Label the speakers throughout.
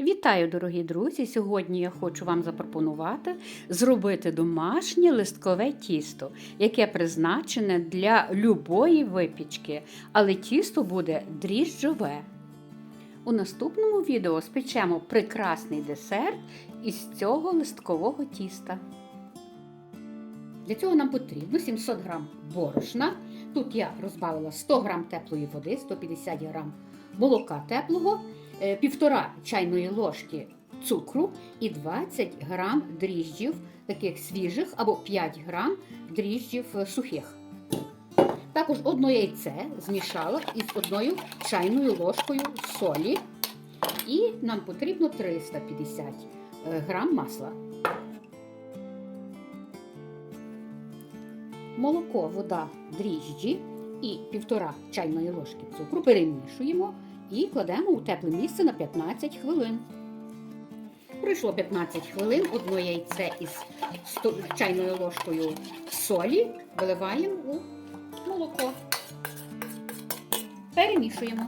Speaker 1: Вітаю, дорогі друзі! Сьогодні я хочу вам запропонувати зробити домашнє листкове тісто, яке призначене для любої випічки, але тісто буде дріжджове. У наступному відео спечемо прекрасний десерт із цього листкового тіста. Для цього нам потрібно 700 г борошна. Тут я розбавила 100 г теплої води, 150 г молока теплого, півтора чайної ложки цукру і 20 г дріжджів, таких свіжих або 5 г дріжджів е, сухих. Також одне яйце змішала із одною чайною ложкою солі. І нам потрібно 350 грам масла. Молоко, вода, дріжджі і півтора чайної ложки цукру перемішуємо і кладемо у тепле місце на 15 хвилин. Пройшло 15 хвилин, одне яйце із чайною ложкою солі виливаємо у молоко. Перемішуємо.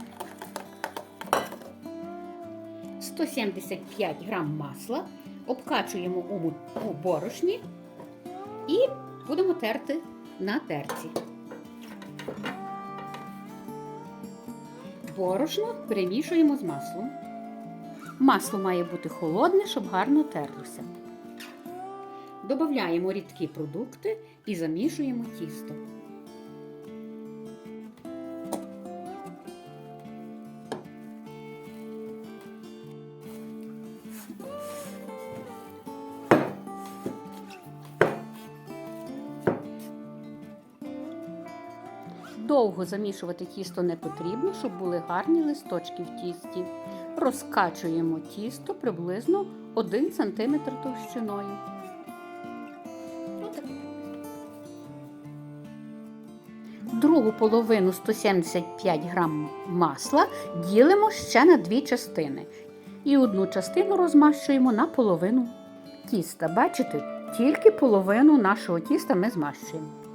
Speaker 1: 175 грам масла обкачуємо у борошні і будемо терти на терці. Борошно перемішуємо з маслом. Масло має бути холодне, щоб гарно терлося. Додаємо рідкі продукти і замішуємо тісто. Довго замішувати тісто не потрібно, щоб були гарні листочки в тісті. Розкачуємо тісто приблизно 1 см товщиною. Другу половину 175 г масла ділимо ще на дві частини. І одну частину розмащуємо на половину тіста. Бачите, тільки половину нашого тіста ми змащуємо.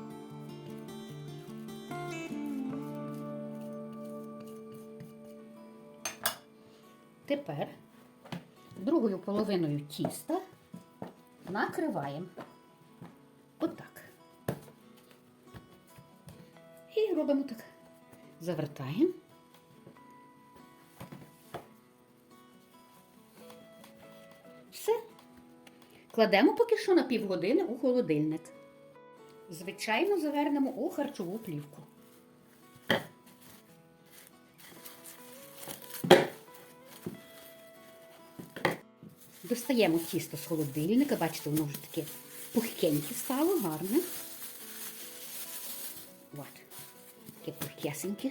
Speaker 1: Тепер другою половиною тіста накриваємо отак. І робимо так. Завертаємо. Все. Кладемо поки що на півгодини у холодильник. Звичайно, завернемо у харчову плівку. Достаємо тісто з холодильника, бачите, воно вже таке пухкеньке стало, гарне. От, таке пухкесеньке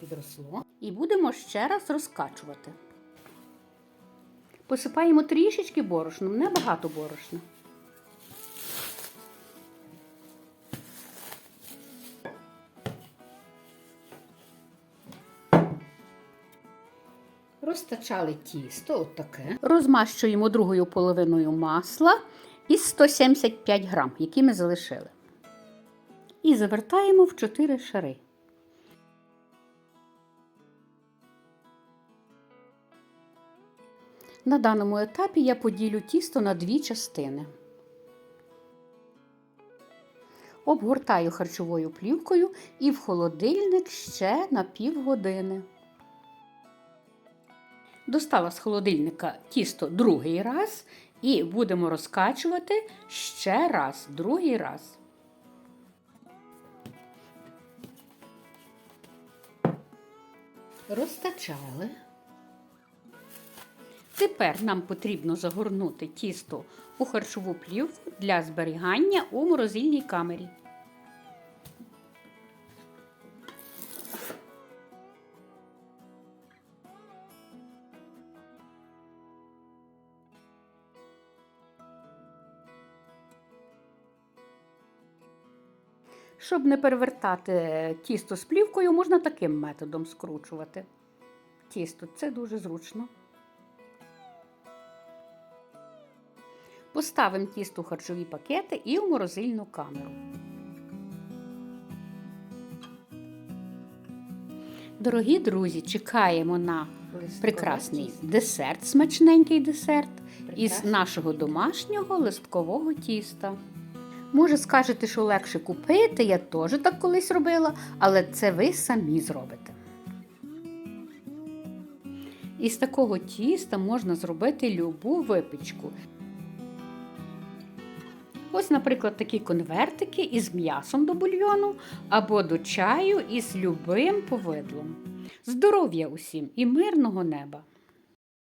Speaker 1: підросло. І будемо ще раз розкачувати. Посипаємо трішечки борошном, небагато борошна. Розтачали тісто, от таке. Розмащуємо другою половиною масла із 175 грам, які ми залишили. І завертаємо в 4 шари. На даному етапі я поділю тісто на дві частини. Обгортаю харчовою плівкою і в холодильник ще на півгодини. Достала з холодильника тісто другий раз і будемо розкачувати ще раз, другий раз. Розтачали. Тепер нам потрібно загорнути тісто у харчову плівку для зберігання у морозильній камері. Щоб не перевертати тісто з плівкою, можна таким методом скручувати. Тісто це дуже зручно. Поставимо тісто в харчові пакети і в морозильну камеру. Дорогі друзі, чекаємо на прекрасний десерт, смачненький десерт із нашого домашнього листкового тіста. Може, скажете, що легше купити, я теж так колись робила, але це ви самі зробите. Із такого тіста можна зробити любу випічку. Ось, наприклад, такі конвертики із м'ясом до бульйону або до чаю із любим повидлом. Здоров'я усім і мирного неба!